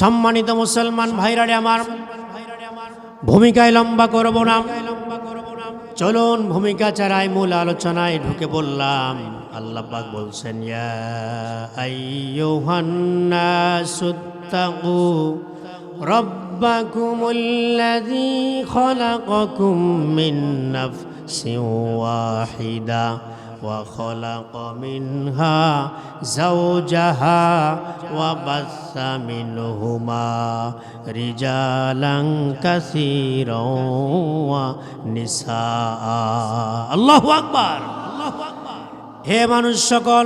সম্মানিত মুসলমান ভাইরারে আমার, ভূমিকায় লম্বা করব না। চলুন ভূমিকা ছাড়াই মূল আলোচনায় ঢুকে বললাম আল্লাহ পাক বলছেন রাব্বাকুমুল্লাযী খালাকাকুম মিন নাফসিন ওয়াহিদা। وخلق منها زوجها وبث منهما رجالا كثيرا ونساء الله أكبر হে মানুষ সকল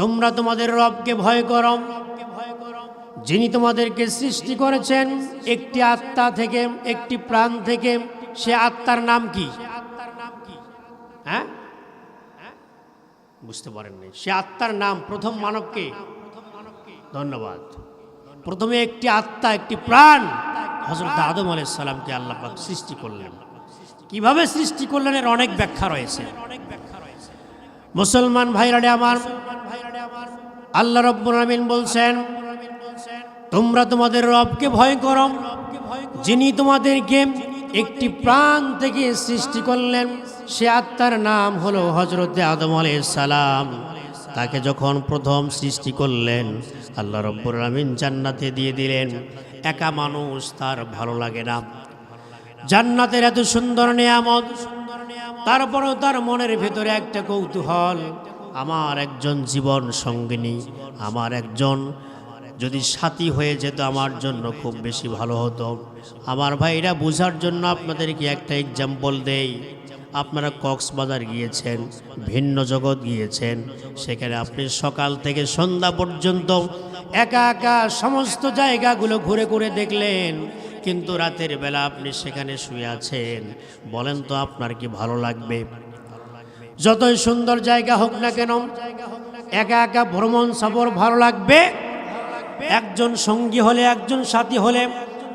তোমরা তোমাদের রবকে ভয় করো যিনি তোমাদেরকে সৃষ্টি করেছেন একটি আত্মা থেকে একটি প্রাণ থেকে সে আত্মার নাম কি হ্যাঁ বুঝতে পারেননি। সে আত্মার নাম প্রথম মানবকে। ধন্যবাদ। প্রথমে একটি আত্মা, একটি প্রাণ হজরত আদম আলাইহিস সালামকে আল্লাহ সৃষ্টি করলেন। কীভাবে সৃষ্টি করলেন এর অনেক ব্যাখ্যা রয়েছে। মুসলমান ভাইরাডে আমার, আল্লাহ রব্বুল আমিন বলছেন, তোমরা তোমাদের রবকে ভয় করো। যিনি তোমাদেরকে একটি প্রাণ থেকে সৃষ্টি করলেন। সে আত্মার নাম হলো হজরতে আদম সালাম। তাকে যখন প্রথম সৃষ্টি করলেন, আল্লাহ রব্বুর আমিন জান্নাতে দিয়ে দিলেন। একা মানুষ তার ভালো লাগে না। জান্নাতের এত সুন্দর নিয়ামত, তারপরেও তার মনের ভেতরে একটা কৌতূহল। আমার একজন জীবন সঙ্গিনী, আমার একজন যদি সাথী হয়ে যেত আমার জন্য খুব বেশি ভালো হতো। আমার ভাইরা বোঝার জন্য আপনাদেরকে একটা এক্সাম্পল দেই। আপনারা কক্সবাজার গিয়েছেন, ভিন্ন জগৎ গিয়েছেন, সেখানে আপনি সকাল থেকে সন্ধ্যা পর্যন্ত একা একা সমস্ত জায়গাগুলো ঘুরে ঘুরে দেখলেন, কিন্তু রাতের বেলা আপনি সেখানে শুয়ে আছেন। বলেন তো আপনার কি ভালো লাগবে? যতই সুন্দর জায়গা হোক না কেন, একা একা ভ্রমণ সফর ভালো লাগবে? একজন সঙ্গী হলে, একজন সাথী হলে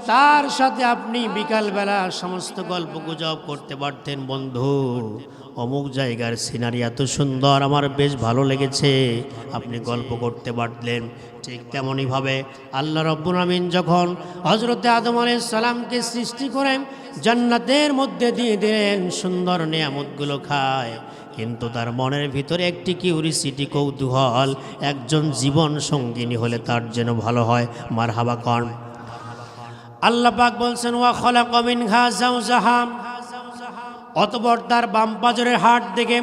তার সাথে আপনি বিকালবেলা সমস্ত গল্প গুজব করতে পারতেন, বন্ধু। অমুক জায়গার সিনারি এত সুন্দর, আমার বেশ ভালো লেগেছে। আপনি গল্প করতে পারলেন ঠিক তেমনইভাবে আল্লাহ রব্বুল আমিন যখন হজরতে আদম সালামকে সৃষ্টি করেন জান্নাতের মধ্যে দিয়ে দিলেন, সুন্দর নিয়ামতগুলো খায়। কিন্তু তার মনের ভিতরে একটি কিউরিসিটি কৌতূহল, একজন জীবন সঙ্গিনী হলে তার যেন ভালো হয়। মার হাবা কন। আল্লাহ পাক বলছেন, ওয়া খলা কমিন ঘা জাহাম অতপর তার বাম পাজরের হাট দেখে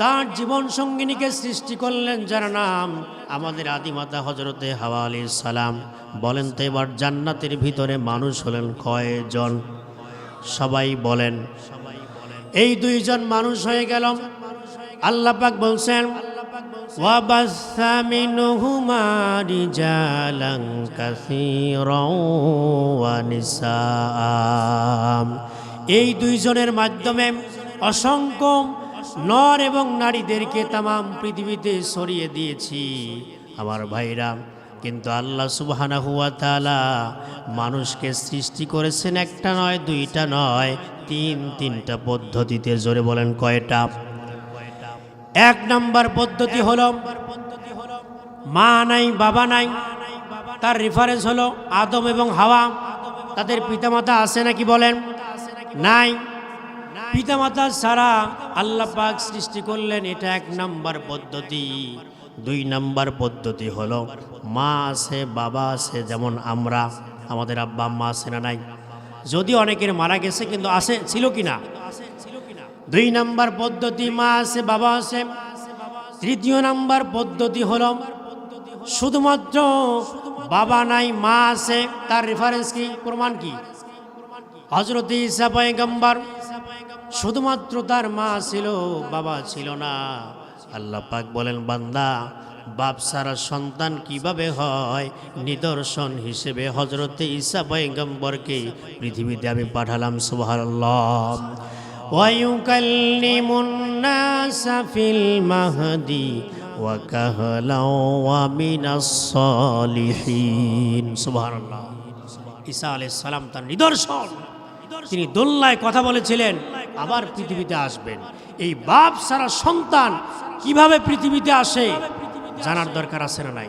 তার জীবন সঙ্গিনীকে সৃষ্টি করলেন, যার নাম আমাদের আদিমাতা হজরতে হাওয়া আলী সালাম। বলেন তো এবার জান্নাতের ভিতরে মানুষ হলেন কয়জন? সবাই বলেন এই দুইজন মানুষ হয়ে গেল আল্লাহ পাক বলছেন وبث منهما رجالا كثيرا ونساء এই দুইজনের মাধ্যমে অসংখ্য নর এবং নারীদেরকে তামাম পৃথিবীতে ছড়িয়ে দিয়েছি আমার ভাইরা কিন্তু আল্লাহ সুবহানা হুয়া তাআলা মানুষকে সৃষ্টি করেছেন একটা নয়, দুইটা নয়, তিন, তিনটা পদ্ধতিতে। জোরে বলেন কয়টা? এক নম্বর পদ্ধতি হলো, মা নাই, বাবা নাই, তার রেফারেন্স হলো আদম এবং হাওয়া। তাদের পিতামাতা আছে নাকি বলেন? নাই। পিতামাতা ছাড়া আল্লাহ পাক সৃষ্টি করলেন, এটা এক নম্বর পদ্ধতি। দুই নম্বর পদ্ধতি হলো, মা আছে, বাবা আছে, যেমন আমরা, আমাদের আব্বা, আম্মা আছে না নাই? যদি অনেকের মারা গেছে কিন্তু আছে, ছিল কি না? দুই নাম্বার পদ্ধতি, মা আছে, বাবা আছে। তৃতীয় নাম্বার পদ্ধতি হলো, শুধুমাত্র বাবা নাই, মা আছে, তার রেফারেন্স কি? প্রমাণ কি? হজরত ইসা পয়গম্বর, শুধুমাত্র তার মা ছিল, বাবা ছিল না। আল্লাহ পাক বলেন বান্দা বাপ সারা সন্তান কিভাবে হয় নিদর্শন হিসেবে হজরতে ইসা পয়গম্বরকে পৃথিবীতে আমি পাঠালাম সুবহানাল্লাহ ويكلم الناس في المهدي وكهلا ومن الصالحين سبحان الله ঈসা আলাইহিস সালাম তার নিদর্শন তিনি দোল্লায় কথা বলেছিলেন আবার পৃথিবীতে আসবেন। এই বাপ সারা সন্তান কীভাবে পৃথিবীতে আসে জানার দরকার আছে না নাই?